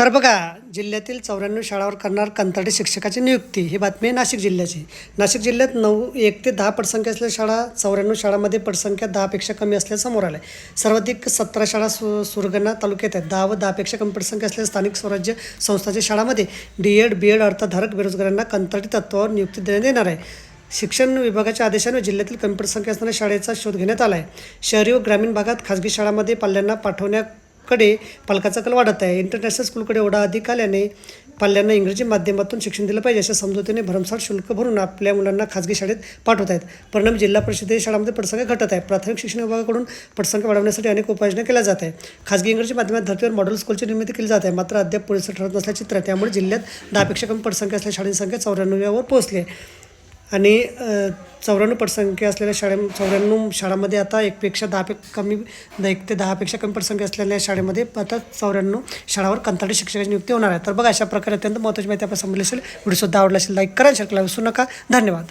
तर बघा जिल्ह्यातील चौऱ्याण्णव शाळावर करणार कंत्राटी शिक्षकाची नियुक्ती ही बातमी आहे नाशिक जिल्ह्याची. नाशिक जिल्ह्यात नऊ एक ते दहा पटसंख्या असलेल्या शाळा चौऱ्याण्णव शाळांमध्ये पटसंख्या दहापेक्षा कमी असल्याचं समोर आलं आहे सर्वाधिक सतरा शाळा सु सुरगणा तालुक्यात आहेत. दहा व दहापेक्षा कमी पटसंख्या असलेल्या स्थानिक स्वराज्य संस्थांच्या शाळांमध्ये डी एड बी एड अर्थधारक बेरोजगारांना कंत्राटी तत्वावर नियुक्ती देण्यात येणार आहे. शिक्षण विभागाच्या आदेशाने जिल्ह्यातील कमी पटसंख्या असणाऱ्या शाळेचा शोध घेण्यात आला आहे शहरी व ग्रामीण भागात खाजगी शाळांमध्ये पाल्यांना कडे पालकाचा कल वाढत आहे. इंटरनॅशनल स्कूलकडे एवढा अधिक आल्याने पाल्यांना इंग्रजी माध्यमातून शिक्षण दिलं पाहिजे अशा समजुतीने भरमसाठ शुल्क भरून आपल्या मुलांना खाजगी शाळेत पाठवत आहेत. परिणाम जिल्हा परिषदेच्या शाळांमध्ये पटसंख्या घटत आहे. प्राथमिक शिक्षण विभागाकडून पटसंख्या वाढवण्यासाठी अनेक उपाययोजना केल्या जात आहे खाजगी इंग्रजी माध्यमात धर्तीवर मॉडेल स्कूलची निर्मिती केली जात आहे. मात्र अद्याप पुरेसं ठरत नसल्याचे चित्र आहे त्यामुळे जिल्ह्यात दहापेक्षा कमी पटसंख्या असलेल्या शाळांची संख्या चौऱ्याण्णव्यावर पोहोचली आहे. आणि चौऱ्याण्णव पटसंख्या असलेल्या शाळे चौऱ्याण्णव शाळांमध्ये आता एकपेक्षा दहा कमी एक ते दहापेक्षा कमी पटसंख्या असलेल्या शाळेमध्ये आता चौऱ्याण्णव शाळावर कंत्राटी शिक्षकाची नियुक्ती होणार आहे. तर बघा अशा प्रकारे अत्यंत महत्त्वाची माहिती आपण समजली असेल व्हिडिओसुद्धा आवडला असेल लाईक करा शेअर करा विसरू नका. धन्यवाद.